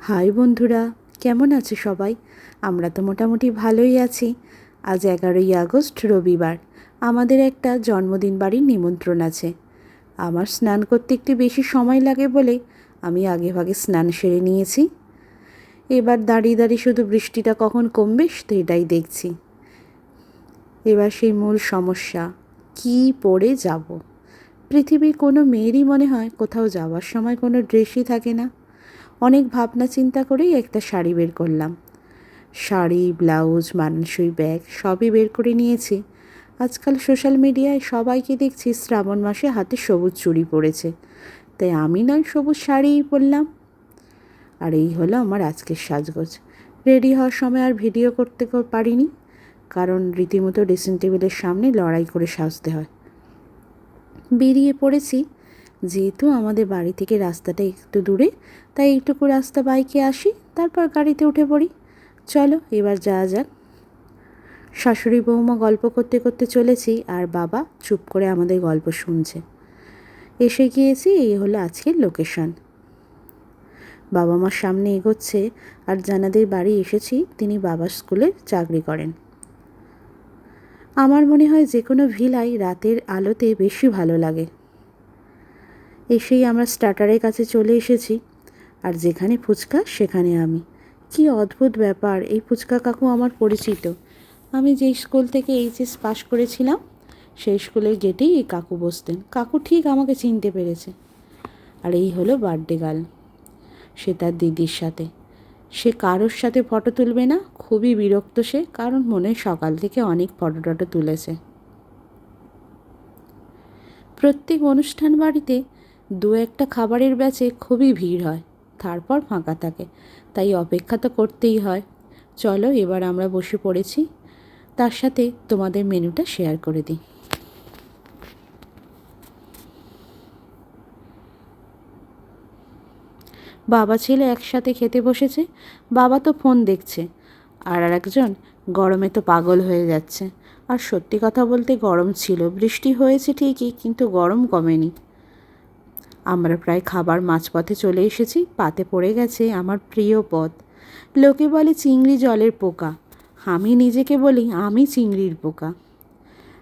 High বন্ধুরা, কেমন আছে সবাই? আমরা তো মোটামুটি ভালোই আছি। আজ এগারোই আগস্ট, রবিবার। আমাদের একটা জন্মদিন বাড়ির নিমন্ত্রণ আছে। আমার স্নান করতে একটু বেশি সময় লাগে বলে আমি আগে ভাগে স্নান সেরে নিয়েছি। এবার দাঁড়িয়ে দাঁড়িয়ে শুধু বৃষ্টিটা কখন কমবে সেটাই দেখছি। এবার সেই মূল সমস্যা, কি পরে যাব? পৃথিবীর কোনো মেয়েরই মনে হয় কোথাও যাওয়ার সময় কোনো ড্রেসই থাকে না। অনেক ভাবনা চিন্তা করেই একটা শাড়ি বের করলাম। শাড়ি, ব্লাউজ, মানানসই ব্যাগ সবই বের করে নিয়েছি। আজকাল সোশ্যাল মিডিয়ায় সবাইকে দেখছি শ্রাবণ মাসে হাতে সবুজ চুড়ি পরেছে। তাই আমি নয়, সবুজ শাড়িই পরলাম। আর এই হলো আমার আজকের সাজগোজ। রেডি হওয়ার সময় আর ভিডিও করতে পারিনি, কারণ রীতিমতো ড্রেসিং টেবিলের সামনে লড়াই করে সাজতে হয়। বেরিয়ে পড়েছি যেহেতু আমাদের বাড়ি থেকে রাস্তাটা একটু দূরে, তাই একটুকু রাস্তা বাইকে আসি, তারপর গাড়িতে উঠে পড়ি। চলো, এবার যাওয়া যাক। শাশুড়ি বৌমা গল্প করতে করতে চলেছি, আর বাবা চুপ করে আমাদের গল্প শুনছে। এসে গিয়েছি, এই হলো আজকের লোকেশন। বাবা মার সামনে এগোচ্ছে, আর জানাদের বাড়ি এসেছি, তিনি বাবার স্কুলে চাকরি করেন। আমার মনে হয় যে কোনো ভিলাই রাতের আলোতে বেশি ভালো লাগে। এসেই আমরা স্টার্টারের কাছে চলে এসেছি। আর যেখানে ফুচকা, সেখানে আমি। কি অদ্ভুত ব্যাপার, এই ফুচকা কাকু আমার পরিচিত। আমি যেই স্কুল থেকে এইচএস পাশ করেছিলাম, সেই স্কুলের গেটেই এই কাকু বসতেন। কাকু ঠিক আমাকে চিনতে পেরেছে। আর এই হলো বার্থডে গার্ল। সে তার দিদির সাথে। সে কারোর সাথে ফটো তুলবে না, খুবই বিরক্ত সে, কারণ মনে সকাল থেকে অনেক ফটো টটো তুলেছে। প্রত্যেক অনুষ্ঠান বাড়িতে দু একটা খাবারের ব্যাচে খুবই ভিড় হয়, তারপর ফাঁকা থাকে। তাই অপেক্ষা তো করতেই হয়। চলো, এবার আমরা বসে পড়েছি। তার সাথে তোমাদের মেনুটা শেয়ার করে দিই। বাবা ছেলে একসাথে খেতে বসেছে। বাবা তো ফোন দেখছে। আর একজন গরমে তো পাগল হয়ে যাচ্ছে। আর সত্যি কথা বলতে গরম ছিল। বৃষ্টি হয়েছে ঠিকই, কিন্তু গরম কমেনি। আমরা প্রায় খাবার মাঝপথে চলে এসেছি, পাতে পড়ে গেছে আমার প্রিয় পদ। লোকে বলে চিংড়ি জলের পোকা। আমি নিজেকে বলি, আমি চিংড়ির পোকা।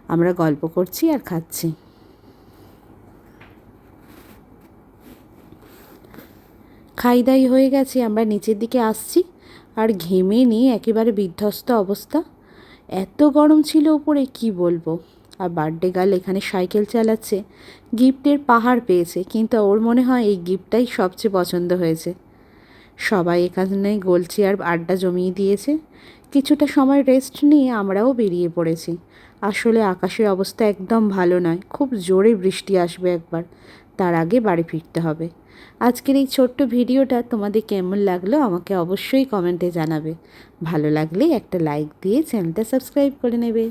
আমরা গল্প করছি আর খাচ্ছি। খাইদাই হয়ে গেছে, আমরা নিচের দিকে আসছি আর ঘেমে নিয়ে একেবারে বিধ্বস্ত অবস্থা। এত গরম ছিল উপরে, কি বলব? আর বার্থডে গার্ল এখানে সাইকেল চালাচ্ছে। গিফটের পাহাড় পেয়েছে, কিন্তু ওর মনে হয় এই গিফটটাই সবচেয়ে পছন্দ হয়েছে। সবাই এখানে গোল চেয়ার আড্ডা জমিয়ে দিয়েছে। কিছুটা সময় রেস্ট নিয়ে আমরাও বেরিয়ে পড়েছি। আসলে আকাশের অবস্থা একদম ভালো নয়, খুব জোরে বৃষ্টি আসবে একবার, তার আগে বাড়ি ফিরতে হবে। আজকের এই ছোট্ট ভিডিওটা তোমাদের কেমন লাগল আমাকে অবশ্যই কমেন্টে জানাবে। ভালো লাগলে একটা লাইক দিয়ে চ্যানেলটা সাবস্ক্রাইব করে নেবে।